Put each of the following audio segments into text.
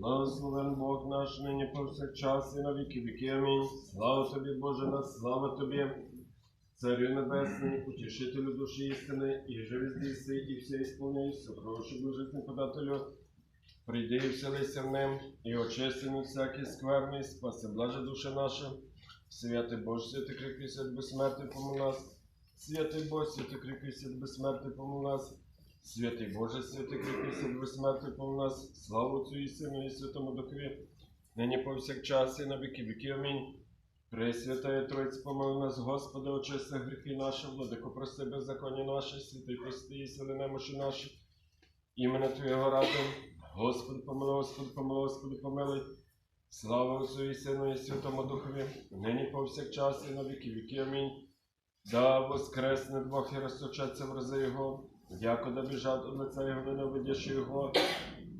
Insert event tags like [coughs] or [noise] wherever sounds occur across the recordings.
Благословен Бог наш нині повсякчас і на віки віки. Амінь. Слава тобі, Боже наш, слава тобі, Царю Небесний, утішителю душі істини, і живи здійси, і все ісполняйся, прошу блажитний подателю. Прийди і вселися в ним, і очисти від всякий скверний, спаси блаже душа наша. Святий Боже, святий крикий свят безсмертний помил нас. Святий Боже, святий крикий свят безсмертний помил нас. Святий Боже, святий крикий свят безсмертний помил нас. Слава Отцю і Сину і Святому Духові. Нині повсякчас і на віки віки. Амінь. Пресвятая Тройця, помилуй нас, Господи, очисти гріхи наші, владико, прости беззаконня наші, святий прости і сили немощі наші. Імена Твоєго ради, Господи, помилуй, Господи, помилуй, Господи, помилуй. Слава Отцю і Сину і Святому Духові, нині повсякчас і на віки віки. Амінь. Да воскресне Бог і розточаться в рази Його, яко лиця Його, да не видяши Його,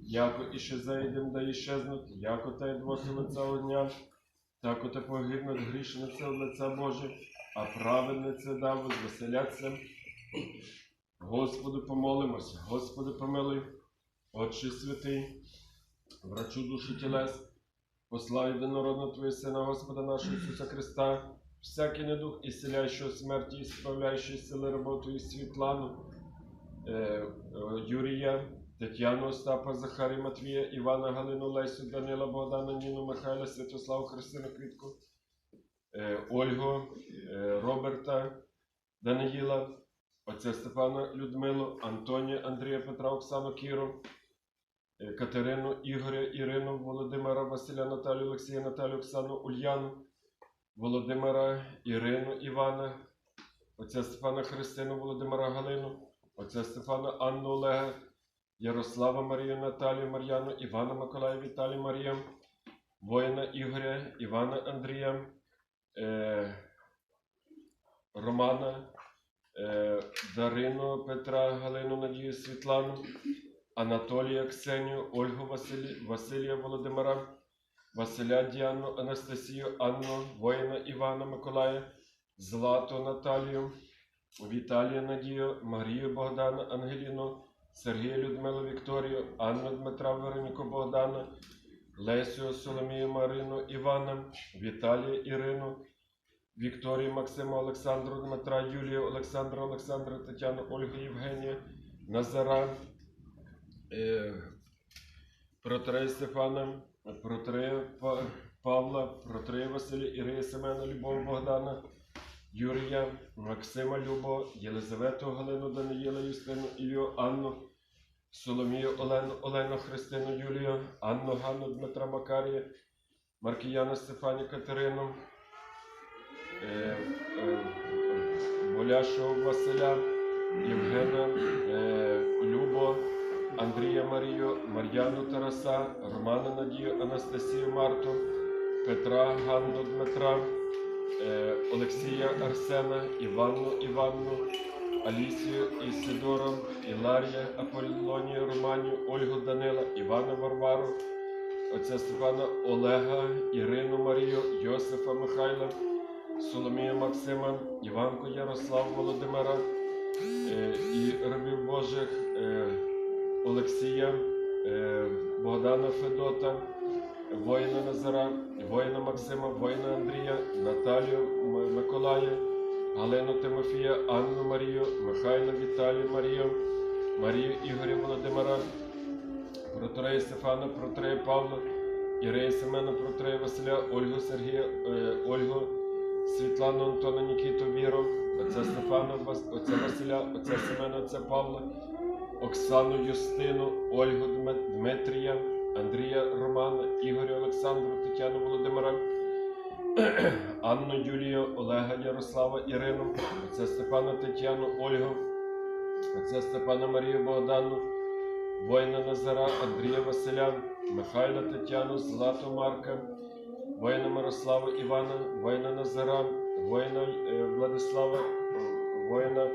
яко іще зайдем, да іщезнуть, яко та й двоси лиця огня, так оте погибнуть грішниці од лиця Боже, а праведниці да возвеселяться. Господу помолимося, Господи помилуй, Отче святий, врачу душі тілес, послай єдинородного Твоє Сина, Господа нашого Ісуса Христа, всякий недух, ісцеляючого смерті, і справляючої сили роботу і Світлану, Юрія, Тетяну Остапа, Захарі Матвія, Івана Галину, Лесю, Данила, Богдана, Ніну, Михайла, Святославу, Христину Квітку, е, Ольгу, е, Роберта, Даниїла, отця Степана Людмилу, Антонія, Андрія, Петра, Оксану, Кіру, е, Катерину, Ігоря, Ірину, Володимира, Василя, Наталію, Олексія, Наталію, Оксану, Ульяну, Володимира, Ірину, Івана, отця Стефана Христину, Володимира Галину, отця Стефана Анну Олега, Ярослава Марію, Наталію, Мар'яну, Івана Миколая, Віталію Марію, воїна Ігоря, Івана Андрія, е, Романа, е, Дарину, Петра, Галину, Надію, Світлану, Анатолія, Ксенію, Ольгу Василі, Василія Володимира, Василя Діану, Анастасію, Анну, воїна Івана Миколая, Злату Наталію, Віталія Надію, Марію Богдана, Ангеліну, Сергія Людмилу Вікторію, Анну Дмитра Вероніку Богдана, Лесю Соломію Марину Івана, Віталія Ірину, Вікторію Максима Олександру Дмитра, Юлію Олександра Олександра, Тетяну Ольгу Євгенію, Назара, е, Протрея Стефана, Протрея Па- Павла, Протрея Василя, Ірия Семена, Любов Богдана, Юрія, Максима Любо, Єлизавету Галину, Даниїла, Юстину, Ілію, Анну, Соломію Олену, Олену Христину, Юлію, Анну Ганну, Дмитра Макарія, Маркіяна Стефані Катерину, е, е, Воляшого Василя, Євгена, е, Любо, Андрія Марію, Мар'яну Тараса, Романа Надію, Анастасію Марту, Петра Ганну Дмитра, Олексія Арсена, Іванну Іванну, Алісію Ісидору, Іларія Аполлонію Романію, Ольгу Данила, Івана Варвару, отця Степана Олега, Ірину Марію, Йосифа Михайла, Соломію Максима, Іванку Ярослав Володимира е, і рабів Божих е, Олексія, е, Богдана Федота, воїна Назара, воїна Максима, воїна Андрія, Наталію Миколая, Галину Тимофія, Анну Марію, Михайла Віталію Марію, Марію Ігоря Володимира, Протрея Стефана, Протрея Павла, Ірея Семена, Протрея Василя, Ольгу Сергія, е, Ольгу Світлану Антона Нікіту Віру, отця Стефана, отця Василя, отця Семена, отця Павла, Оксану Юстину, Ольгу Дмитрія, Андрія Романа, Ігоря Олександру, Тетяну Володимира, [clears throat] Анну Юлію, Олега Ярослава, Ірину, отця Степана Тетяну, Ольгу, отця Степана Марію Богдану, воїна Назара, Андрія Василя, Михайла Тетяну, Злату Марка, воїна Мирослава Івана, воїна Назара, воїна е, Владислава, воїна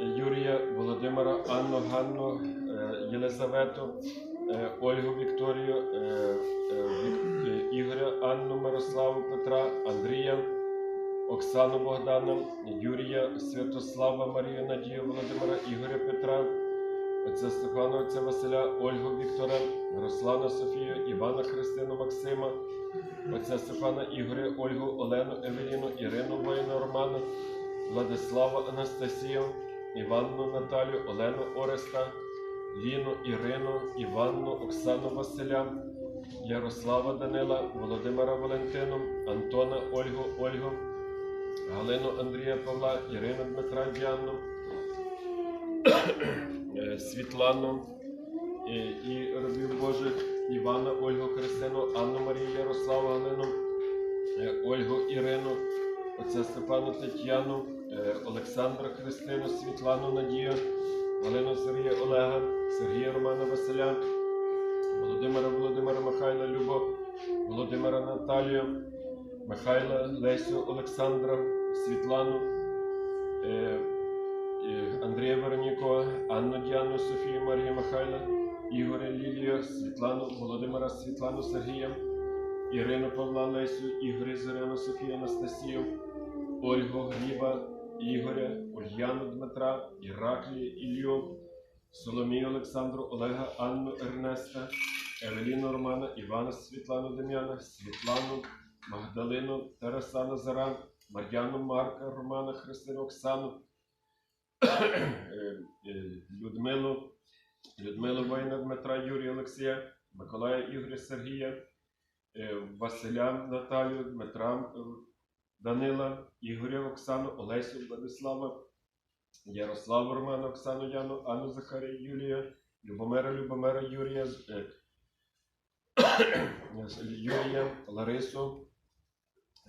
Юрія, Володимира, Анну, Ганну, е, Єлизавету, Ольгу Вікторію, е, е, е, Ігоря, Анну, Мирославу, Петра, Андрія, Оксану Богдана, Юрія, Святослава, Марію, Надію, Володимира, Ігоря Петра, отця Стефана, отця Василя, Ольгу Віктора, Руслана Софію, Івана Христину Максима, отця Стефана Ігоря, Ольгу, Олену, Евеліну, Ірину Воїна Романа, Владислава Анастасію, Іванну Наталю, Олену Ореста, Ліну Ірину, Іванну, Оксану Василя, Ярослава Данила, Володимира Валентину, Антона Ольгу, Ольгу, Галину Андрія Павла, Ірину Дмитра Діанну, [coughs] е, Світлану е, і рабів Божих, Івана Ольгу Христину, Анну Марію Ярославу Галину, е, Ольгу Ірину, отця Степану Тетяну, Олександра Христину, Світлану Надію, Галину Сергія Олега, Сергія Романа Василя, Володимира Володимира Михайла Любов, Володимира Наталію, Михайла Лесю Олександра, Світлану, е, е, Андрія Вероніко, Анну Діану, Софію Марію Михайла, Ігоря Лілію, Світлану, Володимира Світлану Сергія, Ірину Павла Лесю, Ігоря Зоряну Софію Анастасію, Ольгу Гліба, Ігоря, Ульяну Дмитра, Іраклію Ілью, Соломію Олександру, Олега Анну Ернеста, Евеліну Романа, Івана Світлану Дем'яна, Світлану, Магдалину, Тараса Назара, Мар'яну Марка, Романа Христину Оксану, [coughs] е, Людмилу, Людмилу Воїна Дмитра, Юрія Олексія, Миколая Ігоря Сергія, е, Василя Наталію, Дмитра Данила, Ігоря Оксану, Олесю Владислава, Ярославу Романа, Оксану Яну, Анну Захарія Юлія, Любомира Любомира Юрія, е, Юрія, Ларису,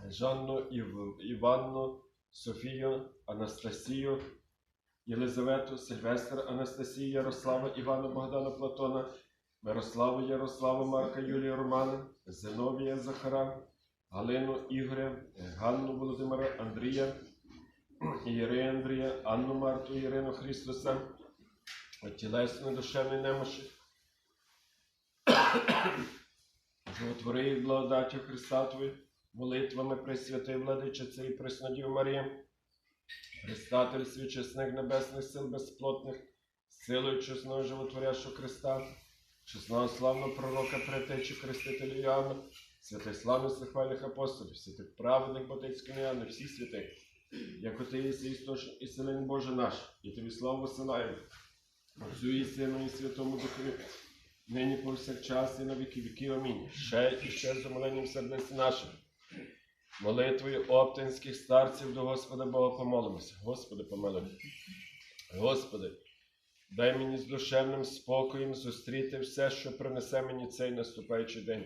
Жанну, Ів, Іванну, Софію, Анастасію, Єлизавету, Сильвестра, Анастасію, Ярослава, Івана, Богдана, Платона, Мирославу, Ярославу, Марка, Юлія, Романа, Зиновія, Захара, Галину, Ігоря, Ганну, Володимира, Андрія, Єрея Андрія, Анну Марту, Ірину Христоса, тілесної душевної немощі. Животвори благодаттю Христа Твої, молитвами Пресвятої Владичиці і Преснодів Марії, Христатель свічесних небесних сил безплотних, силою чесного животворящого Христа, чесного славного пророка Претечі Хрестителя Іоанна, святих славних захвальних апостолів, святих праведних Батицьких Іоанна, всіх святих, як ти єси істочник і силен Боже наш, і тобі славу посилаємо. Отцю і Сину і Святому Духові, нині повсякчас і на віки віків. Амінь. Ще і ще з умиленням сердець наших. Молитвою оптинських старців до Господа Бога помолимося. Господи, помилуй. Господи, дай мені з душевним спокоєм зустріти все, що принесе мені цей наступаючий день.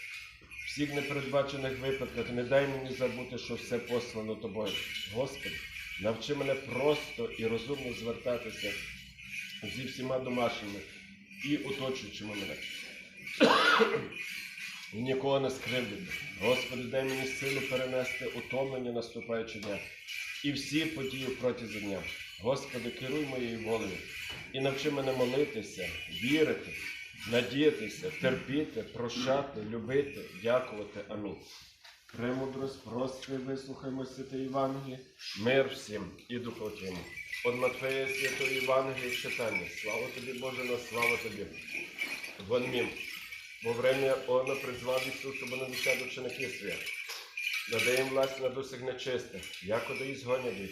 Всіх непередбачених випадках не дай мені забути, що все послано тобою. Господи, навчи мене просто і розумно звертатися зі всіма домашніми і оточуючими мене. І нікого не скривдити. Господи, дай мені силу перенести утомлення наступаючого дня і всі події протягом дня. Господи, керуй моєю волею і навчи мене молитися, вірити, надіятися, терпіти, прощати, любити, дякувати. Амінь. Премудрость, прости, вислухаймо святе Євангеліє, мир всім і духотіму. От Матфея Святої Євангелії читання. Слава тобі, Боже, на слава тобі. Вон мім. Во время она призвав Ісусу, бо не десят ученики своє. Надай їм власть над усіх нечистих, якоди і згонять їх,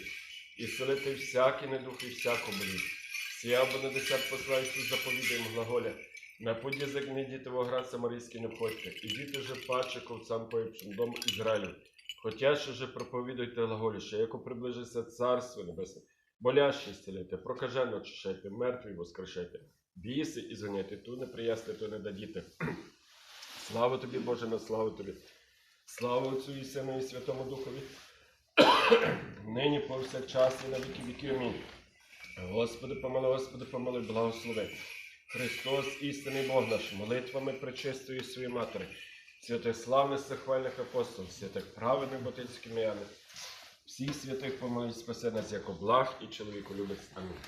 і селити всякий недух і всяку болість. Сія бо не десят посла Ісус заповідає глаголя. На діти в оград самарійський не входьте, і діти же паче ковцам поївшим дом Ізраїлю. Хотя що же проповідуйте глаголіще, яко приближиться Царство Небесне. Болящі зцілите, прокажено очищайте, мертві воскрешайте. Біси і зганяйте, ту не приясти, то не дадіте. Слава тобі, Боже, на славу тобі. Слава Отцю і Сину і Святому Духові. [clears throat] Нині повсякчас і на віки віки. Амінь. Господи, помилуй, Господи, помилуй, благослови. Христос, істинний Бог наш, молитвами причистої своєї матері, святих славних захвальних апостолів, святих праведних ботинських м'яних, всіх святих помилуй спаси нас, як благ і чоловіку любить. Амінь.